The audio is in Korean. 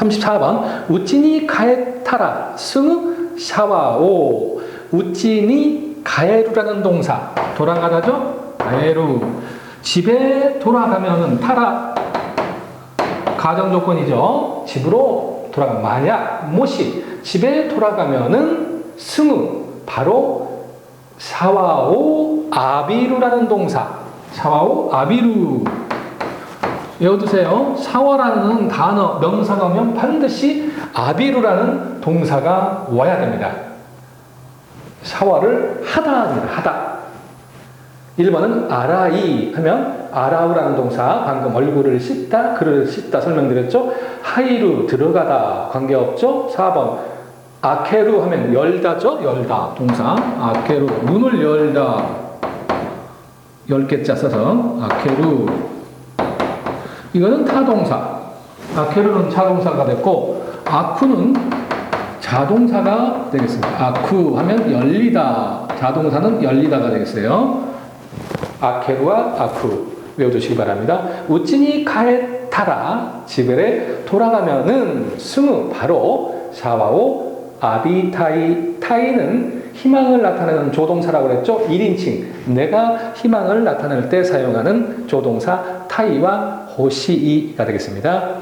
34번. 우찌니 가에타라. 승 샤와오. 우찌니 가에루라는 동사. 돌아가다죠? 가에루. 집에 돌아가면은 타라. 가정 조건이죠. 집으로 돌아가. 만약 모시 집에 돌아가면은 승우. 바로 샤와오 아비루라는 동사. 샤와오 아비루 외워두세요. 샤워라는 단어 명사가 오면 반드시 아비루라는 동사가 와야 됩니다. 샤워를 하다입니다. 하다. 1번은 아라이 하면 아라우라는 동사 방금 얼굴을 씻다 그릇을 씻다 설명드렸죠 하이루 들어가다 관계없죠 4번 아케루 하면 열다죠 열다 동사 아케루 문을 열다 열 개자 써서 아케루 이거는 타동사. 아케루는 자동사가 됐고 아쿠는 자동사가 되겠습니다. 아쿠 하면 열리다. 자동사는 열리다가 되겠어요. 아케루와 아쿠 외워두시기 바랍니다. 우찌니 가에 타라 집에 돌아가면은 스무 바로 샤와오 아비타이 타이는 희망을 나타내는 조동사라고 그랬죠. 1인칭 내가 희망을 나타낼 때 사용하는 조동사 타이와 호시이가 되겠습니다.